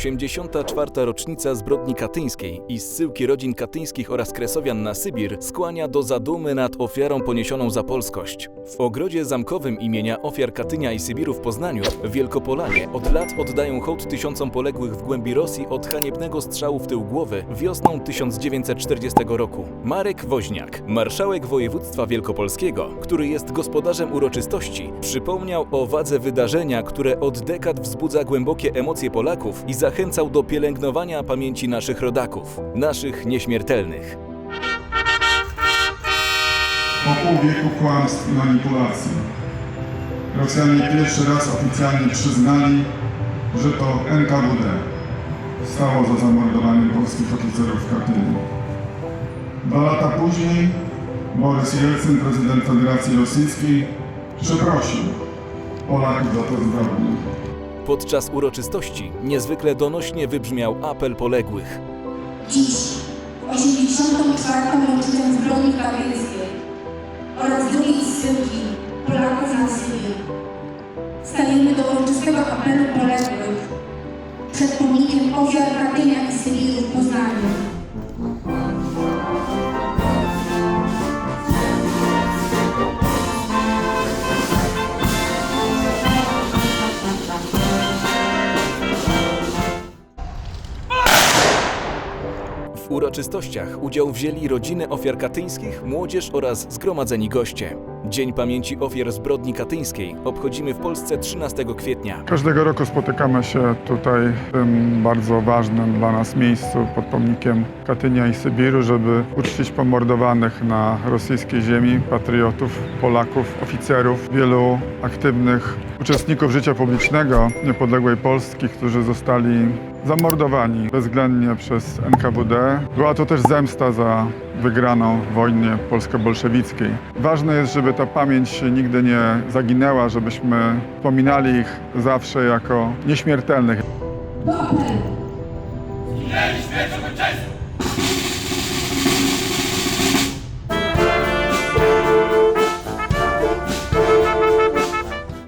84. rocznica zbrodni katyńskiej i zsyłki rodzin katyńskich oraz kresowian na Sybir skłania do zadumy nad ofiarą poniesioną za polskość. W ogrodzie zamkowym imienia ofiar Katynia i Sybiru w Poznaniu Wielkopolanie od lat oddają hołd tysiącom poległych w głębi Rosji od haniebnego strzału w tył głowy wiosną 1940 roku. Marek Woźniak, marszałek województwa wielkopolskiego, który jest gospodarzem uroczystości, przypomniał o wadze wydarzenia, które od dekad wzbudza głębokie emocje Polaków i zachęcał do pielęgnowania pamięci naszych rodaków, naszych nieśmiertelnych. Po wieku kłamstw i manipulacji. Rosjanie pierwszy raz oficjalnie przyznali, że to NKWD stało za zamordowaniem polskich oficerów w Katyniu. Dwa lata później Borys Jelcyn, prezydent Federacji Rosyjskiej, przeprosił Polaków za to zbrodnię. Podczas uroczystości niezwykle donośnie wybrzmiał apel poległych. Dziś, w 84. rocznicę zbrodni katyńskiej oraz drugiej zsyłki Polaków na Sybir, stajemy do uroczystego apelu poległych przed pomnikiem ofiar Katynia i Sybiru w Poznaniu. Uroczystościach udział wzięli rodziny ofiar katyńskich, młodzież oraz zgromadzeni goście. Dzień Pamięci Ofiar Zbrodni Katyńskiej obchodzimy w Polsce 13 kwietnia. Każdego roku spotykamy się tutaj w tym bardzo ważnym dla nas miejscu pod pomnikiem Katynia i Sybiru, żeby uczcić pomordowanych na rosyjskiej ziemi patriotów, Polaków, oficerów, wielu aktywnych uczestników życia publicznego niepodległej Polski, którzy zostali zamordowani bezwzględnie przez NKWD. Była to też zemsta za wygraną w wojnie polsko-bolszewickiej. Ważne jest, żeby ta pamięć nigdy nie zaginęła, żebyśmy wspominali ich zawsze jako nieśmiertelnych.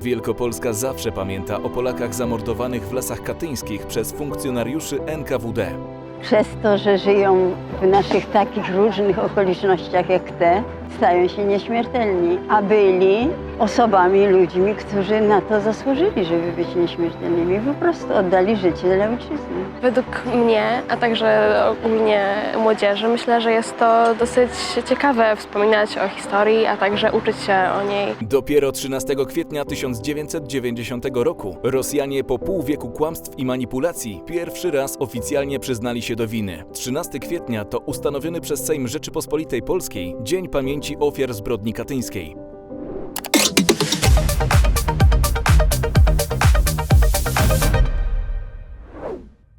Wielkopolska zawsze pamięta o Polakach zamordowanych w lasach katyńskich przez funkcjonariuszy NKWD. Przez to, że żyją w naszych takich różnych okolicznościach jak te, stają się nieśmiertelni, a byli osobami, ludźmi, którzy na to zasłużyli, żeby być nieśmiertelnymi. Po prostu oddali życie dla ojczyzny. Według mnie, a także ogólnie młodzieży, myślę, że jest to dosyć ciekawe wspominać o historii, a także uczyć się o niej. Dopiero 13 kwietnia 1990 roku Rosjanie po pół wieku kłamstw i manipulacji pierwszy raz oficjalnie przyznali się do winy. 13 kwietnia to ustanowiony przez Sejm Rzeczypospolitej Polskiej Dzień Pamięci Ofiar Zbrodni Katyńskiej.